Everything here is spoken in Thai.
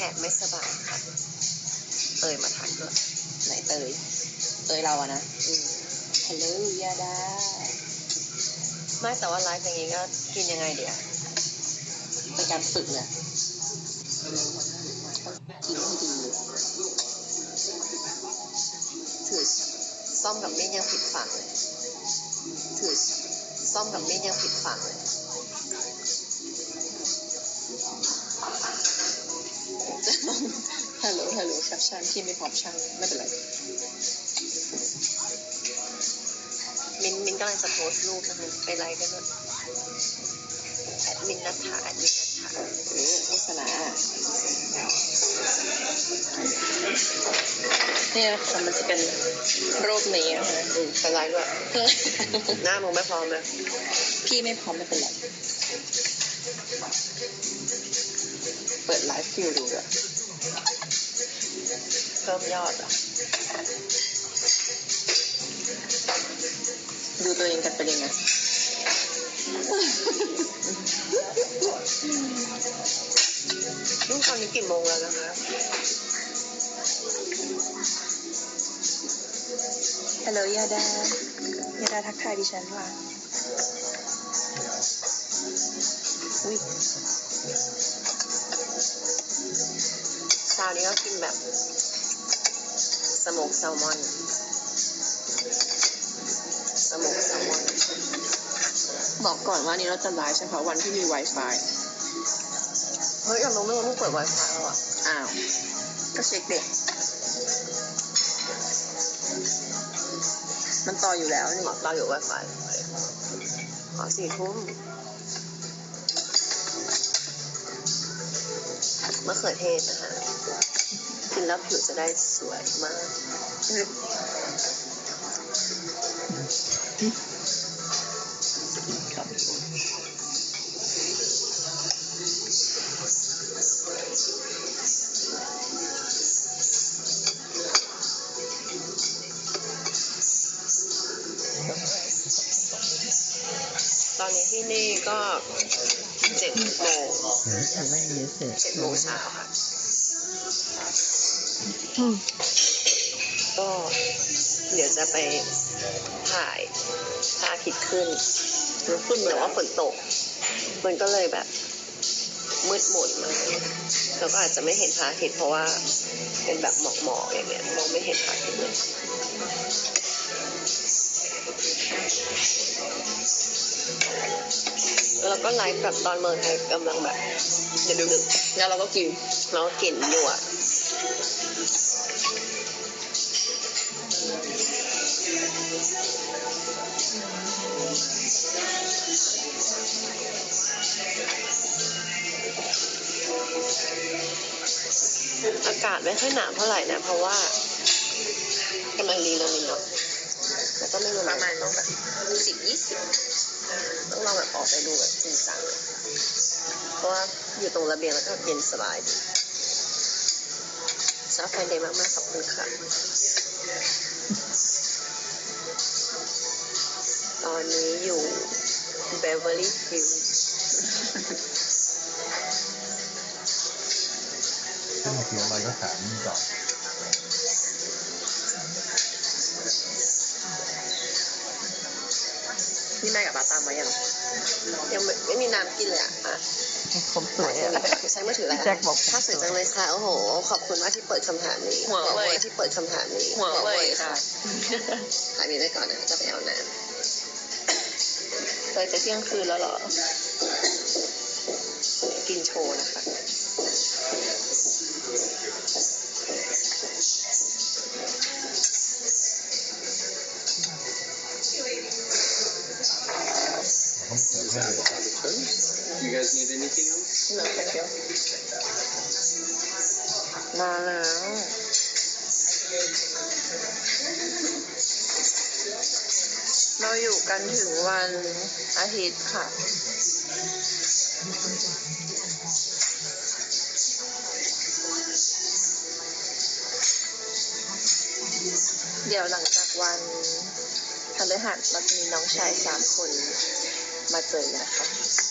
แหบไม่สบายค่ะ เตยมาทักด้วยไหนเตย เตยเราอะนะอืมฮัลโหลยาดาไม่แต่ว่าไลฟ์อย่างงี้ก็กินยังไงเดี๋ยวเป็นการฝึกเลยกินให้ดีเลยถือซ่อมกับมีดยังผิดฝั่งเลยถือซ่อมกับมีดยังผิดฝั่งเลย ฮัลโหลฮัลโหลแคปชั่นที่ไม่พร้อมช่างไม่เป็นไร มินมินกำลังจะโพสต์รูปนะคะไปไลฟ์กันด้วยแอดมินนัทธาแอดมินนัทธาเออโฆษณาเนี่ยค่ะมันจะเป็นรูปนี้อะค่ะอืมไปไลฟ์ด้วยหน้ามึงไม่พร้อมเลยพี่ไม่พร้อมไม่เป็นไรเปิดไลฟ์ฟิวดูด้วย เพิ่มยอดเหรอะดูตัวเองกันเป็นยังไงลูกตอนนี้กี่โมงแล้วนะคะ ฮัลโหลยาดายาดาทักทายดิฉันว่าอุ้ยเช้านี้ก็กินแบบสโมกแซลมอนสโมกแซลมอน บอกก่อนว่านี้เราจะไลฟ์เฉพาะวันที่มี Wi-Fi เฮ้ยอยากรู้ไหมว่ามึงเปิด Wi-Fi แล้วอะ อ้าว ก็เช็คเด็ก มันต่ออยู่แล้วนี่หมอตาอยู่ Wi-Fi ขอสี่ทุ่ม มะเขือเทศนะคะกินแล้วผิวจะได้สวยมากตอนนี้ที่นี่ก็ เจ็ดโมงเจ็ดโมงเช้าค่ะก็เดี๋ยวจะไปถ่ายพระอาทิตย์ขึ้นมันขึ้นแต่ว่าฝนตก มันก็เลยแบบมืดหมดมาแล้วก็อาจจะไม่เห็นพระอาทิตย์เพราะว่าเป็นแบบหมอกหมอกอย่างเงี้ยมองไม่เห็นพระอาทิตย์เลย แล้วก็ไลฟ์แบบตอนเมืองไทยกำลังแบบจะดึกๆแล้วเราก็กินแล้วก็กลิ่นอยู่อะอากาศไม่ค่อยหนาวเท่าไหร่นะ เพราะว่ากำลังดีนะมินเนาะแล้วก็ไม่รู้ประมาณแบบสิบยี่สิบ ออกไปดูแบบจริงจังเพราะว่าอยู่ตรงระเบียงแล้วก็เย็นสบายดีชอบแฟนเดย์มากๆขอบคุณค่ะ ตอนนี้อยู่เบเวอร์ลี่ฮิลล์ซึ่งเขียวอะไรก็ถามนี่ก่อน นี่แม่กับบาตามไว้ยังยังไม่ไม่มีน้ำกินเลยอะอะผมสวยอะใช้มือถืออะไรแจ็คบอกถ้าสวยจังเลยค่ะโอ้โห ขอบคุณมากที่เปิดคำถามนี้หัวเว่ยขอบคุณมากที่เปิดคำถามนี้หัวเว่ยค่ะถ่ายมีไว้ก่อนนะจะไปเอาน้เคยจะเที่ยงคืนแล้วเหรอ ให้เลย You guys need anything else? เหลือแค่เดียวมาแล้ว เราอยู่กันถึงวันอาทิตย์ค่ะ เดี๋ยวหลังจากวันพฤหัสเราจะมีน้องชายสามคน มาเจอกันนะคะ